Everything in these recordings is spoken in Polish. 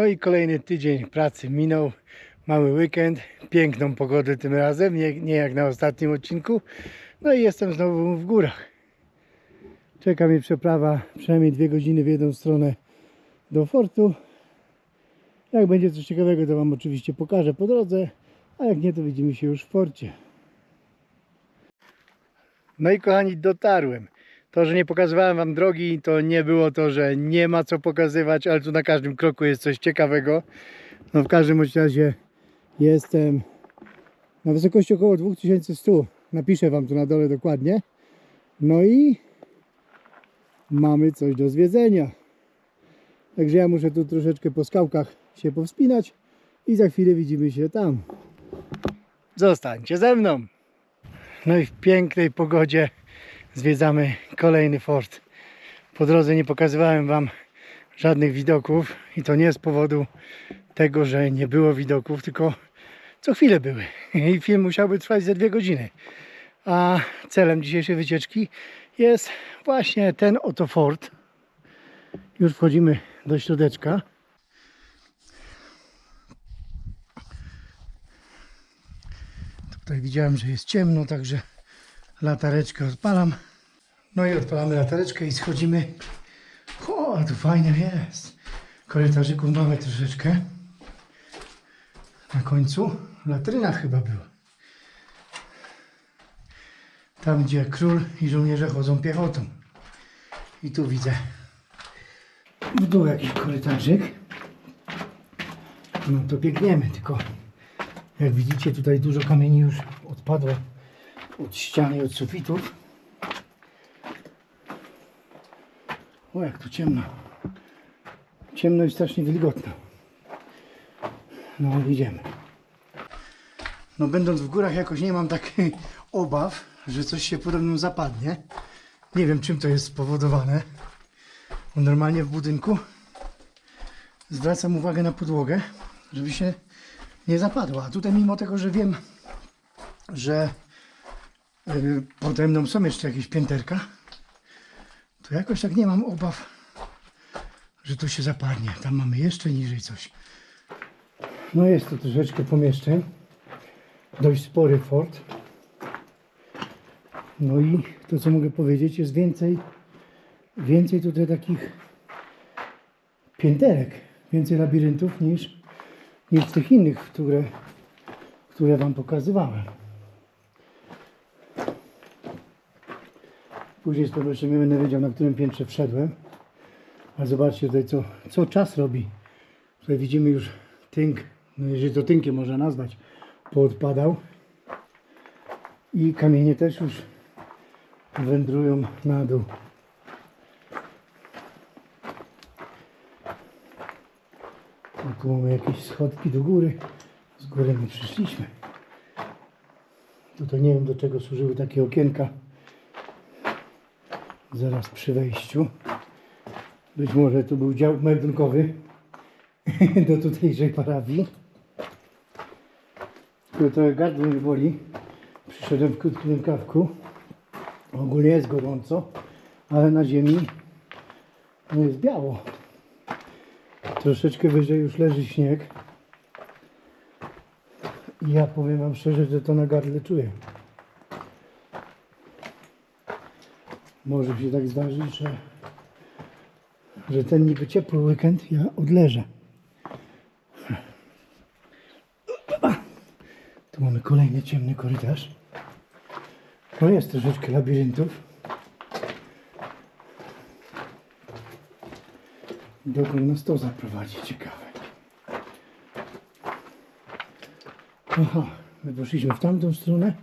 No i kolejny tydzień pracy minął. Mamy weekend, piękną pogodę tym razem, nie, nie jak na ostatnim odcinku. No i jestem znowu w górach. Czeka mnie przeprawa przynajmniej dwie godziny w jedną stronę do fortu. Jak będzie coś ciekawego, to Wam oczywiście pokażę po drodze, a jak nie, to widzimy się już w forcie. No i kochani, dotarłem. To, że nie pokazywałem Wam drogi, to nie było to, że nie ma co pokazywać, ale tu na każdym kroku jest coś ciekawego. No w każdym razie jestem na wysokości około 2100. Napiszę Wam tu na dole dokładnie. No i mamy coś do zwiedzenia. Także ja muszę tu troszeczkę po skałkach się powspinać i za chwilę widzimy się tam. Zostańcie ze mną. No i w pięknej pogodzie zwiedzamy kolejny fort. Po drodze nie pokazywałem Wam żadnych widoków i to nie z powodu tego, że nie było widoków, tylko co chwilę były. I film musiałby trwać ze dwie godziny. A celem dzisiejszej wycieczki jest właśnie ten oto fort. Już wchodzimy do środeczka. Tutaj widziałem, że jest ciemno, także latareczkę odpalam. No i odpalamy latareczkę i schodzimy. O, tu fajnie jest. Korytarzyków mamy troszeczkę. Na końcu latryna chyba była. Tam, gdzie król i żołnierze chodzą piechotą. I tu widzę w dół jakiś korytarzyk. No to biegniemy, tylko jak widzicie tutaj dużo kamieni już odpadło od ścian i od sufitów. O jak tu ciemno. Ciemno i strasznie wilgotno. No idziemy. No będąc w górach jakoś nie mam takich obaw, że coś się pode mną zapadnie. Nie wiem czym to jest spowodowane. Bo normalnie w budynku zwracam uwagę na podłogę, żeby się nie zapadła. A tutaj mimo tego, że wiem, że pode mną są jeszcze jakieś pięterka, to jakoś tak nie mam obaw, że to się zapadnie. Tam mamy jeszcze niżej coś. No jest to troszeczkę pomieszczeń. Dość spory fort. No i to co mogę powiedzieć jest więcej więcej tutaj takich pięterek, więcej labiryntów niż, niż tych innych, które, które Wam pokazywałem. Później z pewnością nie będę wiedział, na którym piętrze wszedłem. Ale zobaczcie tutaj, co, co czas robi. Tutaj widzimy już tynk, no jeżeli to tynkiem można nazwać, poodpadał. I kamienie też już wędrują na dół. A tu mamy jakieś schodki do góry. Z góry my przyszliśmy. Tutaj nie wiem do czego służyły takie okienka. Zaraz przy wejściu. Być może tu był dział meldunkowy do tutejszej parafii. Tu trochę gardło boli. Przyszedłem w krótkim rękawku. Ogólnie jest gorąco, ale na ziemi no jest biało. Troszeczkę wyżej już leży śnieg. I ja powiem Wam szczerze, że to na gardle czuję. Może się tak zdarzyć, że, że ten niby ciepły weekend ja odleżę. Tu mamy kolejny ciemny korytarz. No jest troszeczkę labiryntów. Dokąd nas to zaprowadzi? Ciekawe. Aha, my poszliśmy w tamtą stronę,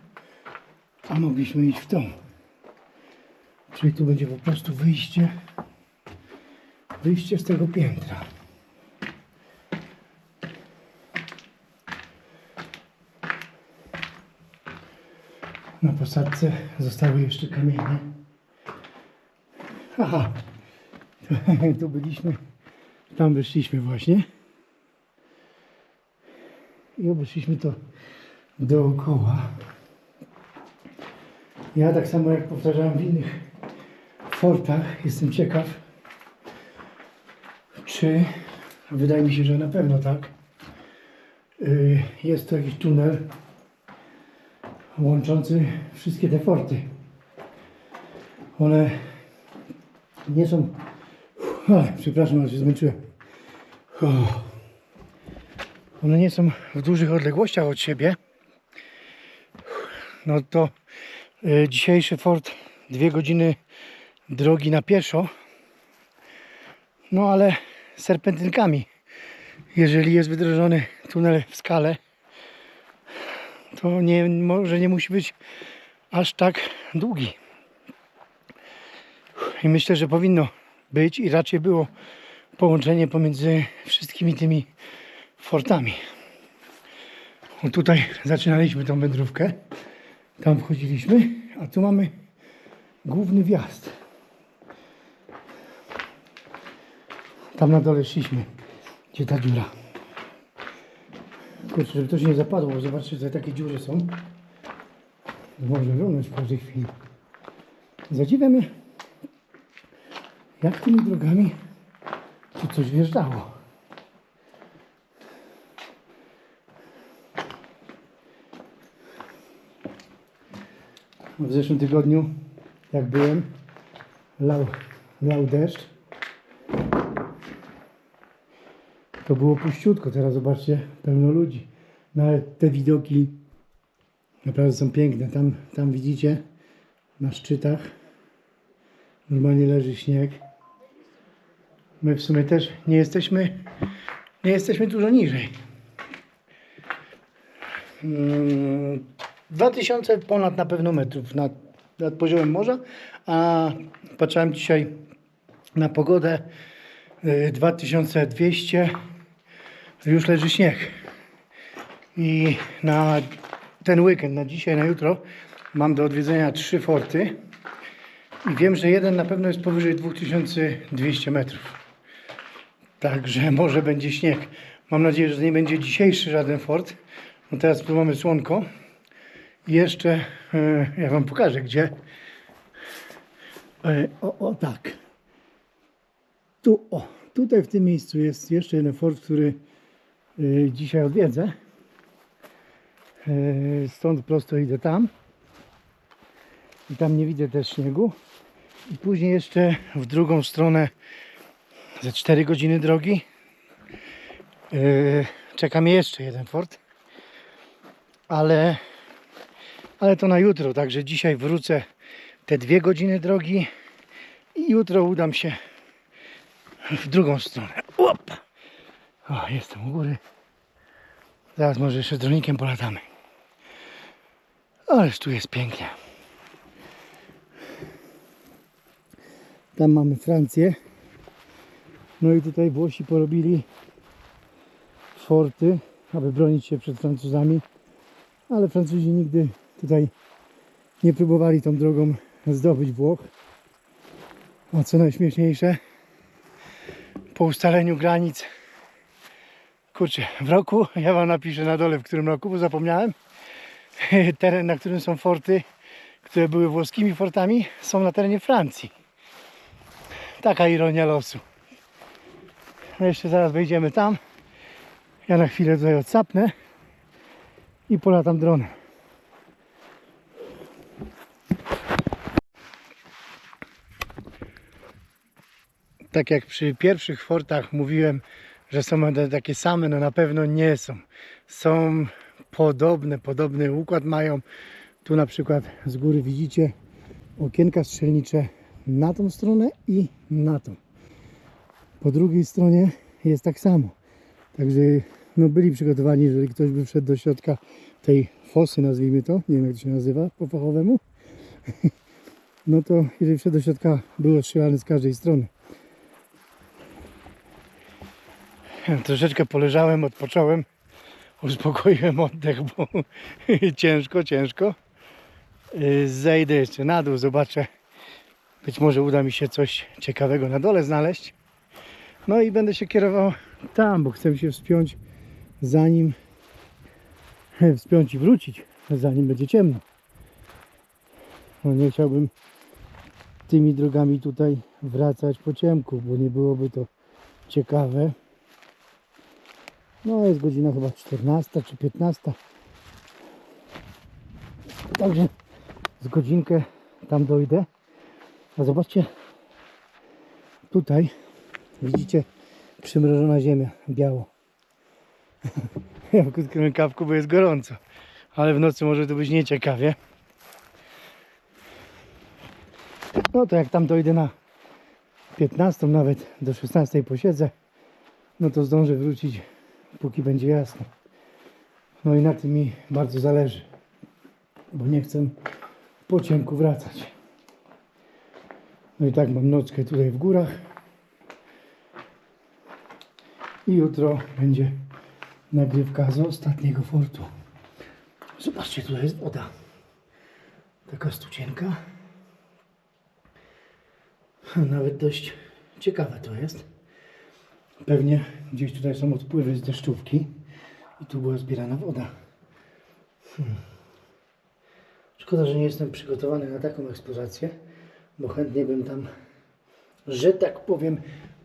a mogliśmy iść w tą. Czyli tu będzie po prostu wyjście, wyjście z tego piętra. Na posadce zostały jeszcze kamienie. Aha, tu byliśmy, tam wyszliśmy właśnie. I obeszliśmy to dookoła. Ja tak samo jak powtarzałem w innych fortach, jestem ciekaw, czy Wydaje mi się, że na pewno tak. Y, Jest to jakiś tunel łączący wszystkie te forty. One nie są. Ach, przepraszam, ale się zmęczyłem. One nie są w dużych odległościach od siebie. No to y, dzisiejszy fort dwie godziny drogi na pieszo. No ale serpentynkami. Jeżeli jest wydrożony tunel w skale, to nie, może nie musi być aż tak długi. I myślę, że powinno być i raczej było połączenie pomiędzy wszystkimi tymi fortami. O, tutaj zaczynaliśmy tą wędrówkę. Tam wchodziliśmy, a tu mamy główny wjazd. Tam na dole szliśmy, gdzie ta dziura. Kurczę, żeby to się nie zapadło, zobaczcie, że takie dziury są. Może runąć w każdej chwili. Zadziwiamy, jak tymi drogami tu coś wjeżdżało. W zeszłym tygodniu, jak byłem, lał, lał deszcz. To było puściutko, teraz zobaczcie, pełno ludzi. No ale te widoki naprawdę są piękne. Tam, tam widzicie, na szczytach normalnie leży śnieg. My w sumie też nie jesteśmy, nie jesteśmy dużo niżej. Mm, 2000 ponad na pewno metrów nad, nad poziomem morza, a patrzyłem dzisiaj na pogodę y, 2200 już leży śnieg. I na ten weekend, na dzisiaj, na jutro mam do odwiedzenia trzy forty i wiem, że jeden na pewno jest powyżej 2200 metrów. Także może będzie śnieg. Mam nadzieję, że nie będzie dzisiejszy żaden fort. No teraz tu mamy słonko. I jeszcze e, ja Wam pokażę, gdzie. E, o, o tak. Tu, o, tutaj w tym miejscu jest jeszcze jeden fort, który dzisiaj odwiedzę. E, Stąd prosto idę tam. I tam nie widzę też śniegu. I później jeszcze w drugą stronę ze 4 godziny drogi. E, Czeka mnie jeszcze jeden fort. Ale ale to na jutro, także dzisiaj wrócę te dwie godziny drogi i jutro udam się w drugą stronę. O, jestem u góry. Zaraz może jeszcze z dronikiem polatamy. Ależ tu jest pięknie. Tam mamy Francję. No i tutaj Włosi porobili forty, aby bronić się przed Francuzami. Ale Francuzi nigdy tutaj nie próbowali tą drogą zdobyć Włoch. A co najśmieszniejsze, po ustaleniu granic, kurczę, w roku, ja wam napiszę na dole w którym roku, bo zapomniałem, teren, na którym są forty, które były włoskimi fortami, są na terenie Francji. Taka ironia losu. No jeszcze zaraz wejdziemy tam. Ja na chwilę tutaj odsapnę i polatam dronem. tak jak przy pierwszych fortach mówiłem, że są one takie same, no na pewno nie są. Są podobne, podobny układ mają. Tu na przykład z góry widzicie okienka strzelnicze na tą stronę i na tą. Po drugiej stronie jest tak samo. Także no byli przygotowani, jeżeli ktoś by wszedł do środka tej fosy, nazwijmy to, nie wiem jak to się nazywa po fachowemu, no to jeżeli wszedł do środka, był ostrzelany z każdej strony. Troszeczkę poleżałem, odpocząłem, uspokoiłem oddech, bo ciężko, ciężko. Yy, Zejdę jeszcze na dół, zobaczę. Być może uda mi się coś ciekawego na dole znaleźć. No i będę się kierował tam, bo chcę się wspiąć zanim wspiąć i wrócić, zanim będzie ciemno. No nie chciałbym tymi drogami tutaj wracać po ciemku, bo nie byłoby to ciekawe. No jest godzina chyba 14 czy 15. Także z godzinkę tam dojdę. A zobaczcie, tutaj widzicie przymrożona ziemia, biało. Ja w krótkim rękawku, bo jest gorąco. Ale w nocy może to być nieciekawie. No to jak tam dojdę na 15, nawet do 16 posiedzę, no to zdążę wrócić, póki będzie jasno. No i na tym mi bardzo zależy, bo nie chcę po ciemku wracać. No i tak mam nockę tutaj w górach. I jutro będzie nagrywka z ostatniego fortu. Zobaczcie, tutaj jest woda. Taka stucienka. Nawet dość ciekawe to jest. Pewnie gdzieś tutaj są odpływy z deszczówki i tu była zbierana woda. Hmm. Szkoda, że nie jestem przygotowany na taką eksplorację, bo chętnie bym tam, że tak powiem,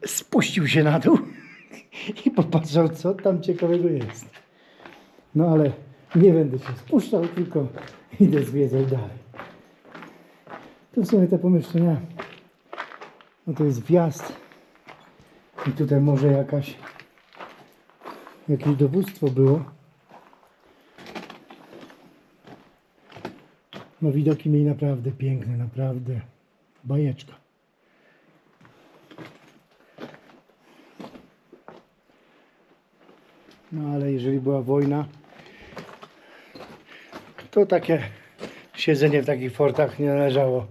spuścił się na dół i popatrzał, co tam ciekawego jest. No ale nie będę się spuszczał, tylko idę zwiedzać dalej. W sumie te pomieszczenia, no to jest wjazd i tutaj może jakaś, jakieś dowództwo było. No widoki mieli naprawdę piękne, naprawdę bajeczka. No ale jeżeli była wojna, to takie siedzenie w takich fortach nie należało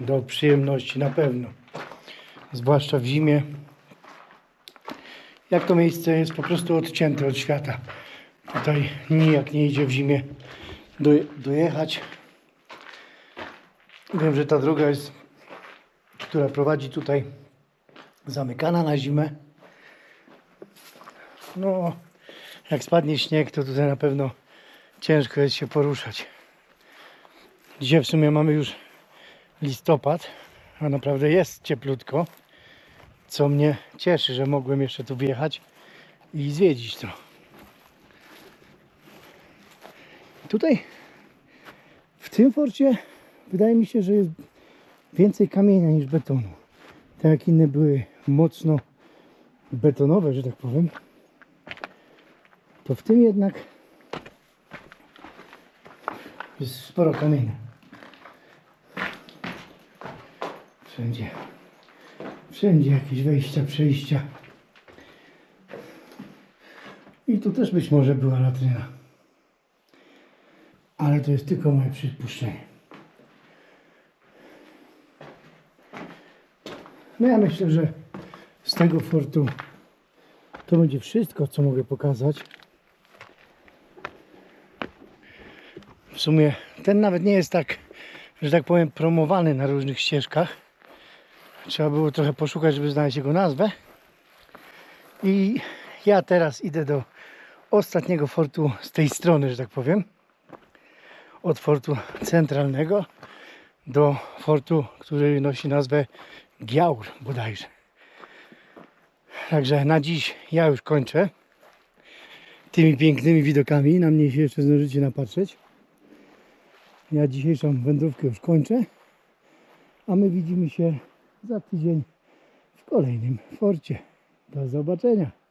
do przyjemności na pewno. Zwłaszcza w zimie. Jak to miejsce jest po prostu odcięte od świata. Tutaj nijak nie idzie w zimie doje- dojechać. Wiem, że ta droga jest, która prowadzi tutaj, zamykana na zimę. No, jak spadnie śnieg, to tutaj na pewno ciężko jest się poruszać. Dzisiaj w sumie mamy już listopad, a naprawdę jest cieplutko, co mnie cieszy, że mogłem jeszcze tu wjechać i zwiedzić to. Tutaj w tym forcie wydaje mi się, że jest więcej kamienia niż betonu. Tak jak inne były mocno betonowe, że tak powiem, to w tym jednak jest sporo kamienia. Wszędzie. Wszędzie jakieś wejścia, przejścia. I tu też być może była latryna. Ale to jest tylko moje przypuszczenie. No ja myślę, że z tego fortu to będzie wszystko, co mogę pokazać. W sumie ten nawet nie jest tak, że tak powiem, promowany na różnych ścieżkach. Trzeba było trochę poszukać, żeby znaleźć jego nazwę. I ja teraz idę do ostatniego fortu z tej strony, że tak powiem. Od fortu centralnego do fortu, który nosi nazwę Giaur bodajże. Także na dziś ja już kończę tymi pięknymi widokami. Na mnie się jeszcze zdążycie napatrzeć. Ja dzisiejszą wędrówkę już kończę. A my widzimy się za tydzień w kolejnym forcie. Do zobaczenia.